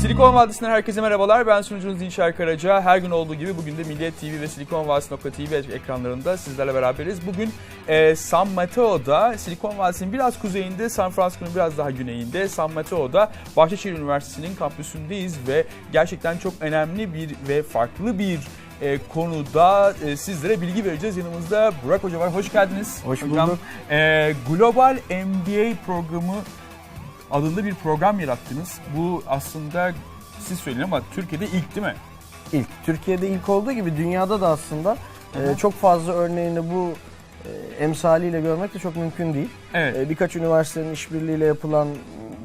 Silikon Vadisi'nden herkese merhabalar. Ben sunucunuz Dinçer Karaca. Her gün olduğu gibi bugün de Milliyet TV ve silikonvadisi.tv ekranlarında sizlerle beraberiz. Bugün e, San Mateo'da, Silikon Vadisi'nin biraz kuzeyinde, San Francisco'nun biraz daha güneyinde, San Mateo'da Bahçeşehir Üniversitesi'nin kampüsündeyiz ve gerçekten çok önemli bir ve farklı bir e, konuda e, sizlere bilgi vereceğiz. Yanımızda Burak Hoca var. Hoş geldiniz. Hoş Hocam, bulduk. e, Global MBA programı adında bir program yarattınız. Bu aslında siz söyleyin ama Türkiye'de ilk değil mi? İlk. Türkiye'de ilk olduğu gibi dünyada da aslında e, çok fazla örneğini bu e, emsaliyle görmek de çok mümkün değil. Evet. E, birkaç üniversitenin işbirliğiyle yapılan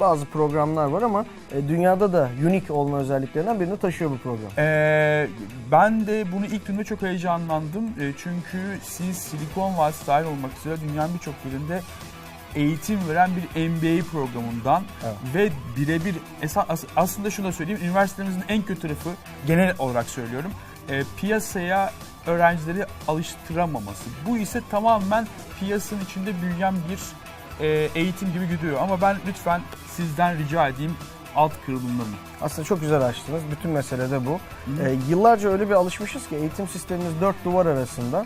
bazı programlar var ama e, dünyada da unik olma özelliklerinden birini taşıyor bu program. Ee, ben de bunu ilk duyduğumda çok heyecanlandım. Ee, çünkü siz Silikon Vadisi dahil olmak üzere dünyanın birçok yerinde eğitim veren bir MBA programından Evet. ve birebir as- aslında şunu da söyleyeyim üniversitemizin en kötü tarafı genel olarak söylüyorum e, piyasaya öğrencileri alıştıramaması. Bu ise tamamen piyasanın içinde büyüyen bir e, eğitim gibi gidiyor. Ama ben lütfen sizden rica edeyim alt kırılımlarını. Aslında çok güzel açtınız. Bütün mesele de bu. E, yıllarca öyle bir alışmışız ki eğitim sistemimiz dört duvar arasında.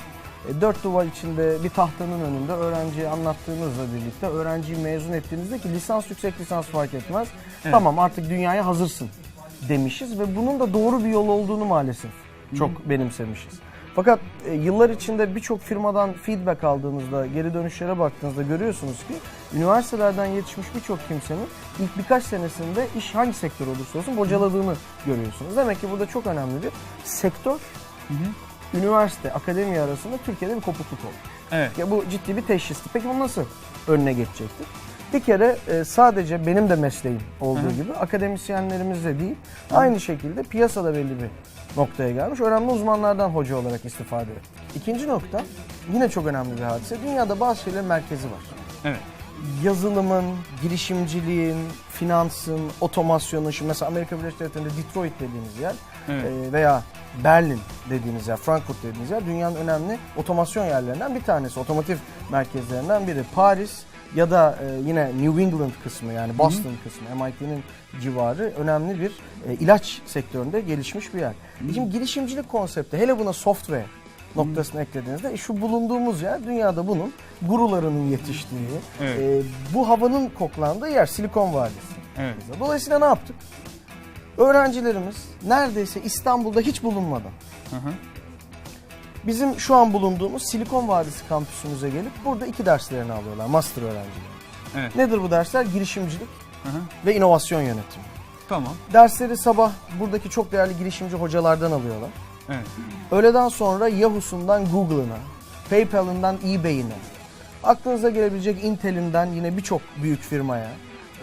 E, dört duvar içinde bir tahtanın önünde öğrenciye anlattığınızla birlikte öğrenciyi mezun ettiğinizde ki lisans yüksek lisans fark etmez. Evet. Tamam artık dünyaya hazırsın demişiz ve bunun da doğru bir yol olduğunu maalesef çok benimsemişiz. Fakat e, yıllar içinde birçok firmadan feedback aldığınızda, geri dönüşlere baktığınızda görüyorsunuz ki üniversitelerden yetişmiş birçok kimsenin ilk birkaç senesinde iş hangi sektör olursa olsun bocaladığını görüyorsunuz. Demek ki burada çok önemli bir sektör, üniversite, akademi arasında Türkiye'de bir kopukluk oldu. Evet. Ya bu ciddi bir teşhisti. Peki bu nasıl önüne geçecektir? Bir kere e, sadece benim de mesleğim olduğu Hı hı. gibi akademisyenlerimizle değil, aynı şekilde piyasada belli bir noktaya gelmiş önemli uzmanlardan hoca olarak istifade ettik. İkinci nokta yine çok önemli bir hadise. Dünyada bazı şeylerin merkezi var. Evet. Yazılımın, girişimciliğin, finansın, otomasyonun, şimdi mesela Amerika Birleşik Devletleri'nde Detroit dediğimiz yer Evet. e, veya Berlin dediğiniz yer, Frankfurt dediğiniz yer dünyanın önemli otomasyon yerlerinden bir tanesi. Otomotiv merkezlerinden biri. Paris ya da e, yine New England kısmı yani Boston kısmı, MIT'nin civarı önemli bir e, ilaç sektöründe gelişmiş bir yer. E Şimdi girişimcilik konsepti hele buna software noktasını eklediğinizde e, şu bulunduğumuz yer dünyada bunun gurularının yetiştiği, Evet. e, bu havanın koklandığı yer Silikon Vadisi. Evet. Dolayısıyla ne yaptık? Öğrencilerimiz neredeyse İstanbul'da hiç bulunmadan Hı hı. Bizim şu an bulunduğumuz Silikon Vadisi kampüsümüze gelip burada iki derslerini alıyorlar master öğrencileri. Evet. Nedir bu dersler? Girişimcilik Hı hı. ve inovasyon yönetimi. Tamam. Dersleri sabah buradaki çok değerli girişimci hocalardan alıyorlar. Evet. Öğleden sonra Yahoo'sundan Google'ına, PayPal'ından eBay'ine, aklınıza gelebilecek Intel'inden yine birçok büyük firmaya,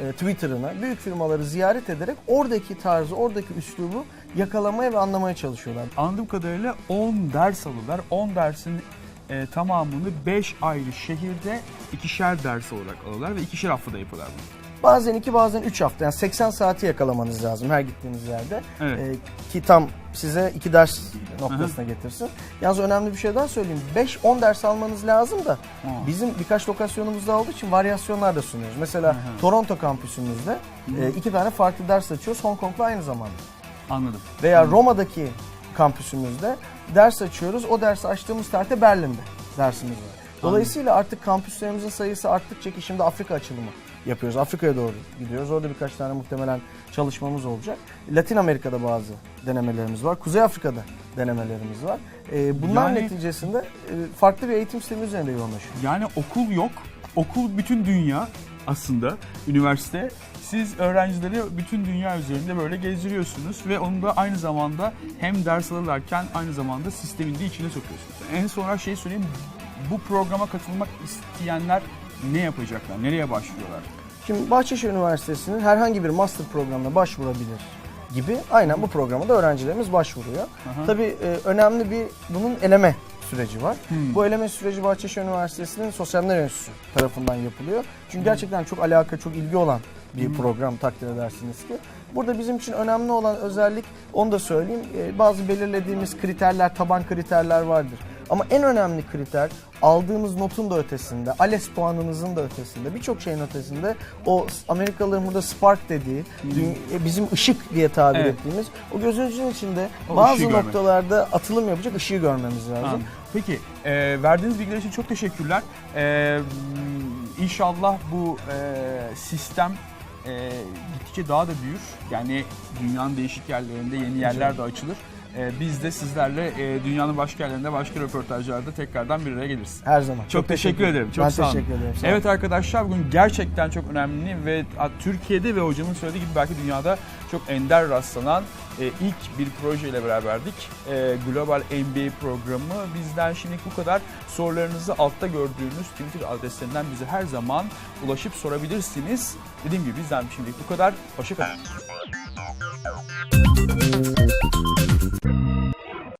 e, Twitter'ına, büyük firmaları ziyaret ederek oradaki tarzı, oradaki üslubu yakalamaya ve anlamaya çalışıyorlar. Anladığım kadarıyla 10 ders alırlar. 10 dersin e, tamamını 5 ayrı şehirde ikişer ders olarak alırlar ve ikişer haftada yapıyorlar bunu. Bazen iki bazen üç hafta yani 80 saati yakalamanız lazım her gittiğiniz yerde. Evet. Ee, ki tam size iki ders noktasına getirsin. Yalnız önemli bir şey daha söyleyeyim. 5-10 ders almanız lazım da bizim birkaç lokasyonumuzda olduğu için varyasyonlar da sunuyoruz. Mesela Toronto kampüsümüzde e, iki tane farklı ders açıyoruz Hong Kong'la aynı zamanda. Anladım. Veya Roma'daki kampüsümüzde ders açıyoruz. O dersi açtığımız tarihte Berlin'de dersimiz var. Dolayısıyla artık kampüslerimizin sayısı arttıkça ki şimdi Afrika açılımı yapıyoruz. Afrika'ya doğru gidiyoruz. Orada birkaç tane muhtemelen çalışmamız olacak. Latin Amerika'da bazı denemelerimiz var. Kuzey Afrika'da denemelerimiz var. Ee, bunlar Yani- neticesinde e, farklı bir eğitim sistemi üzerinde yoğunlaşıyoruz. Yani okul yok. Okul bütün dünya aslında üniversite. Siz öğrencileri bütün dünya üzerinde böyle gezdiriyorsunuz ve onu da aynı zamanda hem ders alırlarken aynı zamanda sistemin de içine sokuyorsunuz. En sonra şey söyleyeyim. Bu programa katılmak isteyenler ne yapacaklar? Nereye başvuruyorlar? Şimdi Bahçeşehir Üniversitesi'nin herhangi bir master programına başvurabilir gibi aynen bu programa da öğrencilerimiz başvuruyor. Aha. Tabii e, önemli bir bunun eleme süreci var. Hmm. Bu eleme süreci Bahçeşehir Üniversitesi'nin Sosyal Enstitüsü tarafından yapılıyor. Çünkü gerçekten çok alaka, çok ilgi olan bir program takdir edersiniz ki. Burada bizim için önemli olan özellik, onu da söyleyeyim, e, bazı belirlediğimiz kriterler, taban kriterler vardır. Ama en önemli kriter aldığımız notun da ötesinde, ALES puanınızın da ötesinde, birçok şeyin ötesinde o Amerikalıların burada spark dediği, dü- e, bizim ışık diye tabir Evet. ettiğimiz o gözünüzün içinde O bazı ışığı görmek. noktalarda atılım yapacak ışığı görmemiz lazım. Tamam. Peki e, verdiğiniz bilgiler için çok teşekkürler. E, inşallah bu e, sistem e, gittikçe daha da büyür. Yani dünyanın değişik yerlerinde yeni yerler de açılır. E, biz de sizlerle e, dünyanın başka yerlerinde başka röportajlarda tekrardan bir araya geliriz. Her zaman. Çok, teşekkür ederim. Çok ben sağ olun. teşekkür ederim. Sağ olun. Evet arkadaşlar bugün gerçekten çok önemli ve Türkiye'de ve hocamın söylediği gibi belki dünyada çok ender rastlanan e, ilk bir projeyle beraberdik. E, Global MBA programı bizden şimdilik bu kadar. Sorularınızı altta gördüğünüz Twitter adreslerinden bize her zaman ulaşıp sorabilirsiniz. Dediğim gibi bizden şimdilik bu kadar. Hoşçakalın. Thank you.